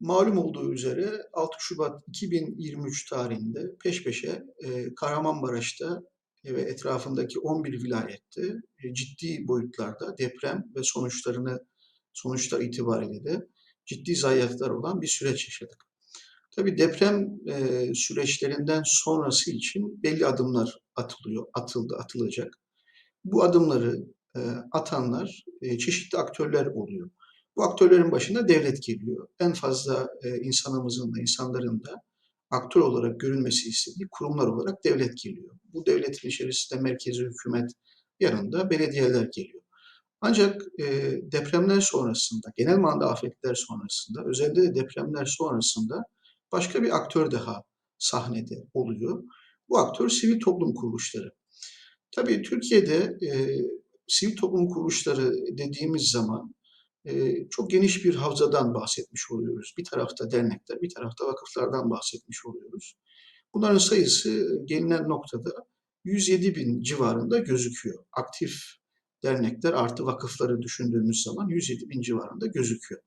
Malum olduğu üzere 6 Şubat 2023 tarihinde peş peşe e, Kahramanmaraş'ta ve etrafındaki 11 vilayette e, ciddi boyutlarda deprem ve sonuçlarını sonuçlar itibariyle de ciddi zayiatlar olan bir süreç yaşadık. Tabii deprem e, süreçlerinden sonrası için belli adımlar atılıyor, atıldı, atılacak. Bu adımları e, atanlar e, çeşitli aktörler oluyor. Bu aktörlerin başında devlet geliyor. En fazla e, insanımızın da, insanların da aktör olarak görünmesi istediği kurumlar olarak devlet geliyor. Bu devletin içerisinde merkezi hükümet yanında belediyeler geliyor. Ancak e, depremler sonrasında, genel manada afetler sonrasında, özellikle de depremler sonrasında başka bir aktör daha sahnede oluyor. Bu aktör sivil toplum kuruluşları. Tabii Türkiye'de e, sivil toplum kuruluşları dediğimiz zaman çok geniş bir havzadan bahsetmiş oluyoruz. Bir tarafta dernekler, bir tarafta vakıflardan bahsetmiş oluyoruz. Bunların sayısı gelinen noktada 107 bin civarında gözüküyor. Aktif dernekler artı vakıfları düşündüğümüz zaman 107 bin civarında gözüküyor.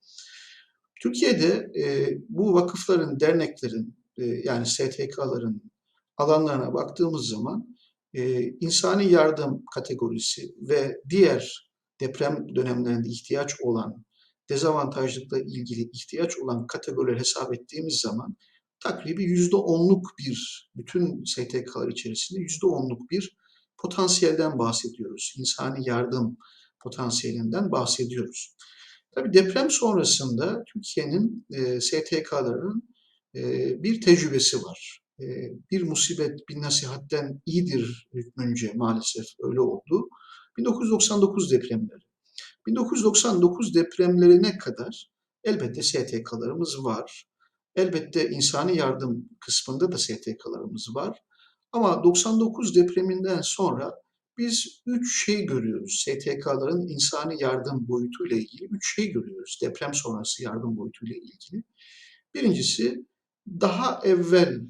Türkiye'de e, bu vakıfların, derneklerin e, yani STK'ların alanlarına baktığımız zaman e, insani yardım kategorisi ve diğer deprem dönemlerinde ihtiyaç olan, dezavantajlıkla ilgili ihtiyaç olan kategorileri hesap ettiğimiz zaman takribi yüzde onluk bir, bütün STK'lar içerisinde yüzde onluk bir potansiyelden bahsediyoruz. İnsani yardım potansiyelinden bahsediyoruz. Tabii deprem sonrasında Türkiye'nin e, STK'larının e, bir tecrübesi var. E, bir musibet bir nasihatten iyidir hükmünce maalesef öyle oldu. 1999 depremleri. 1999 depremlerine kadar elbette STK'larımız var. Elbette insani yardım kısmında da STK'larımız var. Ama 99 depreminden sonra biz üç şey görüyoruz. STK'ların insani yardım boyutuyla ilgili üç şey görüyoruz. Deprem sonrası yardım boyutuyla ilgili. Birincisi daha evvel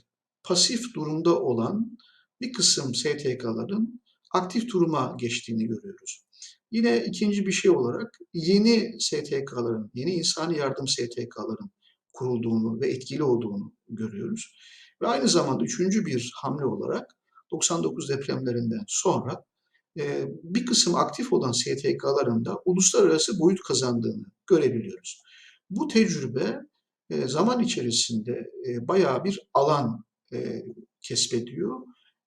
pasif durumda olan bir kısım STK'ların aktif duruma geçtiğini görüyoruz. Yine ikinci bir şey olarak yeni STK'ların, yeni insani yardım STK'ların kurulduğunu ve etkili olduğunu görüyoruz. Ve aynı zamanda üçüncü bir hamle olarak 99 depremlerinden sonra e, bir kısım aktif olan STK'ların da uluslararası boyut kazandığını görebiliyoruz. Bu tecrübe e, zaman içerisinde e, bayağı bir alan kesbediyor.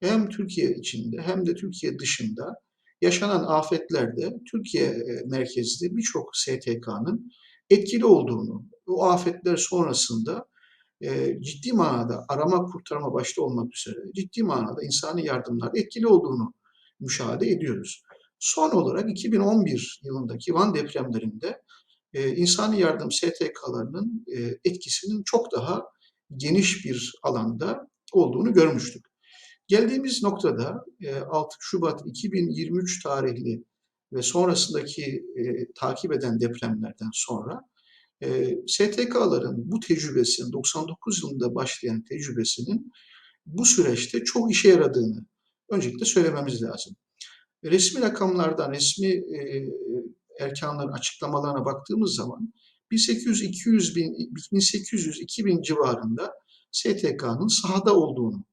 Hem Türkiye içinde hem de Türkiye dışında yaşanan afetlerde Türkiye merkezli birçok STK'nın etkili olduğunu, o afetler sonrasında ciddi manada arama kurtarma başta olmak üzere ciddi manada insani yardımlar etkili olduğunu müşahede ediyoruz. Son olarak 2011 yılındaki Van depremlerinde e, insani yardım STK'larının e, etkisinin çok daha geniş bir alanda olduğunu görmüştük. Geldiğimiz noktada e, 6 Şubat 2023 tarihli ve sonrasındaki e, takip eden depremlerden sonra e, STK'ların bu tecrübesinin 99 yılında başlayan tecrübesinin bu süreçte çok işe yaradığını öncelikle söylememiz lazım. Resmi rakamlardan, resmi e, erkanların açıklamalarına baktığımız zaman 1800-200 bin, 1800-2000 civarında STK'nın sahada olduğunu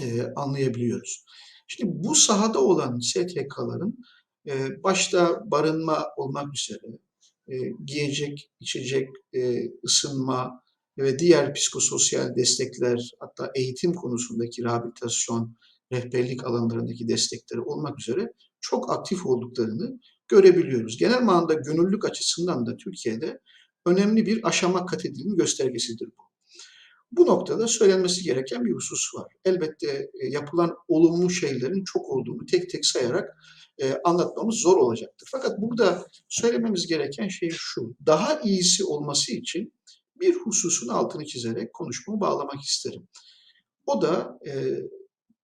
e, anlayabiliyoruz. Şimdi bu sahada olan STK'ların e, başta barınma olmak üzere e, giyecek, içecek, e, ısınma ve diğer psikososyal destekler hatta eğitim konusundaki rehabilitasyon, rehberlik alanlarındaki destekleri olmak üzere çok aktif olduklarını görebiliyoruz. Genel manada gönüllülük açısından da Türkiye'de önemli bir aşama kat edildiğinin göstergesidir bu. Bu noktada söylenmesi gereken bir husus var. Elbette e, yapılan olumlu şeylerin çok olduğunu tek tek sayarak e, anlatmamız zor olacaktır. Fakat burada söylememiz gereken şey şu. Daha iyisi olması için bir hususun altını çizerek konuşmamı bağlamak isterim. O da e,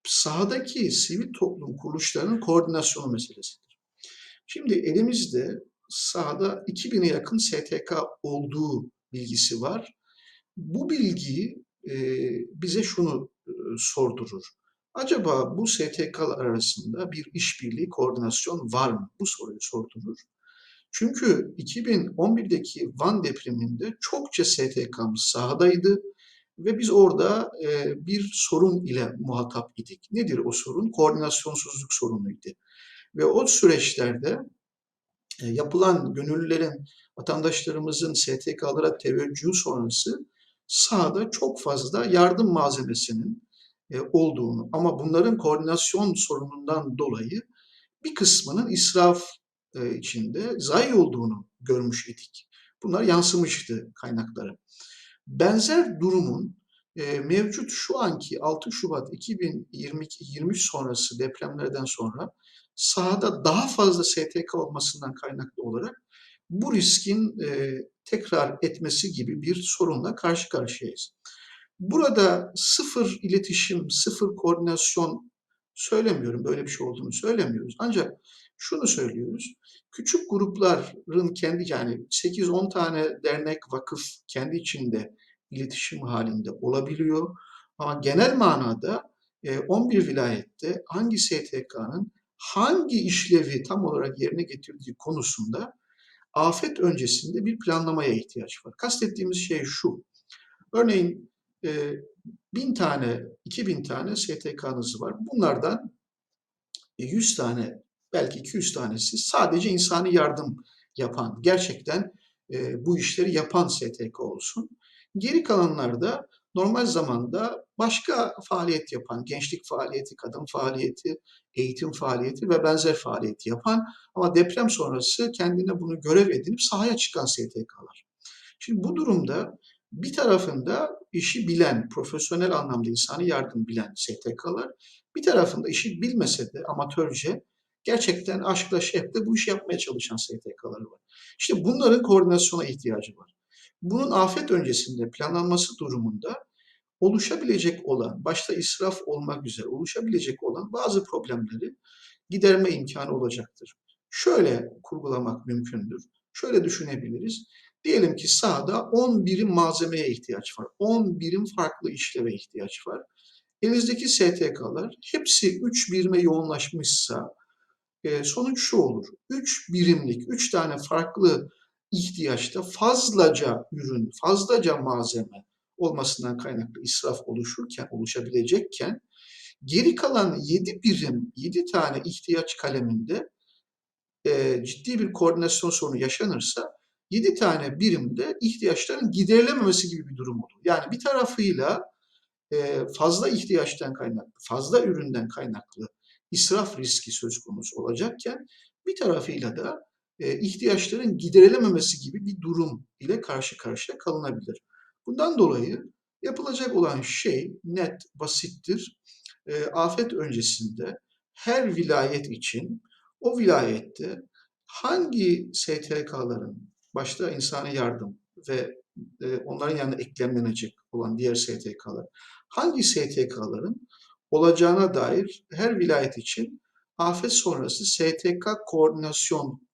sahadaki sivil toplum kuruluşlarının koordinasyonu meselesidir. Şimdi elimizde sahada 2000'e yakın STK olduğu bilgisi var. Bu bilgi e, bize şunu e, sordurur. Acaba bu STK'lar arasında bir işbirliği, koordinasyon var mı? Bu soruyu sordurur. Çünkü 2011'deki Van depreminde çokça STK'mız sahadaydı ve biz orada e, bir sorun ile muhatap idik. Nedir o sorun? Koordinasyonsuzluk sorunuydu. Ve o süreçlerde e, yapılan gönüllülerin, vatandaşlarımızın STK'lara teveccühü sonrası sahada çok fazla yardım malzemesinin e, olduğunu ama bunların koordinasyon sorunundan dolayı bir kısmının israf e, içinde zayi olduğunu görmüş idik. Bunlar yansımıştı kaynaklara. Benzer durumun e, mevcut şu anki 6 Şubat 2022-23 sonrası depremlerden sonra sahada daha fazla STK olmasından kaynaklı olarak bu riskin tekrar etmesi gibi bir sorunla karşı karşıyayız. Burada sıfır iletişim, sıfır koordinasyon söylemiyorum, böyle bir şey olduğunu söylemiyoruz. Ancak şunu söylüyoruz, küçük grupların kendi yani 8-10 tane dernek, vakıf kendi içinde iletişim halinde olabiliyor. Ama genel manada 11 vilayette hangi STK'nın hangi işlevi tam olarak yerine getirdiği konusunda afet öncesinde bir planlamaya ihtiyaç var. Kastettiğimiz şey şu. Örneğin e, bin tane, iki bin tane STK'nız var. Bunlardan 100 tane, belki 200 tanesi sadece insani yardım yapan, gerçekten e, bu işleri yapan STK olsun. Geri kalanlar da normal zamanda başka faaliyet yapan, gençlik faaliyeti, kadın faaliyeti, eğitim faaliyeti ve benzer faaliyeti yapan ama deprem sonrası kendine bunu görev edinip sahaya çıkan STK'lar. Şimdi bu durumda bir tarafında işi bilen, profesyonel anlamda insani yardım bilen STK'lar, bir tarafında işi bilmese de amatörce gerçekten aşkla şevkle bu işi yapmaya çalışan STK'lar var. İşte bunların koordinasyona ihtiyacı var. Bunun afet öncesinde planlanması durumunda oluşabilecek olan, başta israf olmak üzere oluşabilecek olan bazı problemleri giderme imkanı olacaktır. Şöyle kurgulamak mümkündür. Şöyle düşünebiliriz. Diyelim ki sahada 10 birim malzemeye ihtiyaç var. 10 birim farklı işleve ihtiyaç var. Elinizdeki STK'lar hepsi 3 birime yoğunlaşmışsa e, sonuç şu olur. 3 birimlik, 3 tane farklı ihtiyaçta fazlaca ürün, fazlaca malzeme olmasından kaynaklı israf oluşurken, oluşabilecekken geri kalan 7 birim, 7 tane ihtiyaç kaleminde e, ciddi bir koordinasyon sorunu yaşanırsa 7 tane birimde ihtiyaçların giderilememesi gibi bir durum olur. Yani bir tarafıyla e, fazla ihtiyaçtan kaynaklı, fazla üründen kaynaklı israf riski söz konusu olacakken bir tarafıyla da ihtiyaçların giderilememesi gibi bir durum ile karşı karşıya kalınabilir. Bundan dolayı yapılacak olan şey net, basittir. E, afet öncesinde her vilayet için o vilayette hangi STK'ların başta insani yardım ve e, onların yanına eklemlenecek olan diğer STK'lar hangi STK'ların olacağına dair her vilayet için afet sonrası STK koordinasyon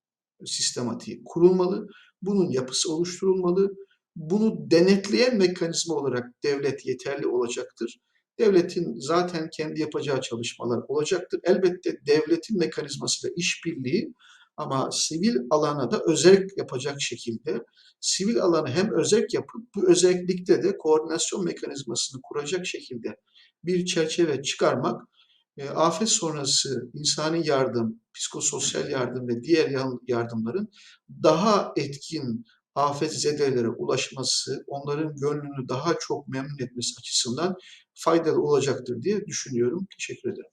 sistematiği kurulmalı. Bunun yapısı oluşturulmalı. Bunu denetleyen mekanizma olarak devlet yeterli olacaktır. Devletin zaten kendi yapacağı çalışmalar olacaktır. Elbette devletin mekanizmasıyla işbirliği ama sivil alana da özerk yapacak şekilde sivil alanı hem özerk yapıp bu özellikte de koordinasyon mekanizmasını kuracak şekilde bir çerçeve çıkarmak e, afet sonrası insani yardım, psikososyal yardım ve diğer yardımların daha etkin afet zedelere ulaşması, onların gönlünü daha çok memnun etmesi açısından faydalı olacaktır diye düşünüyorum. Teşekkür ederim.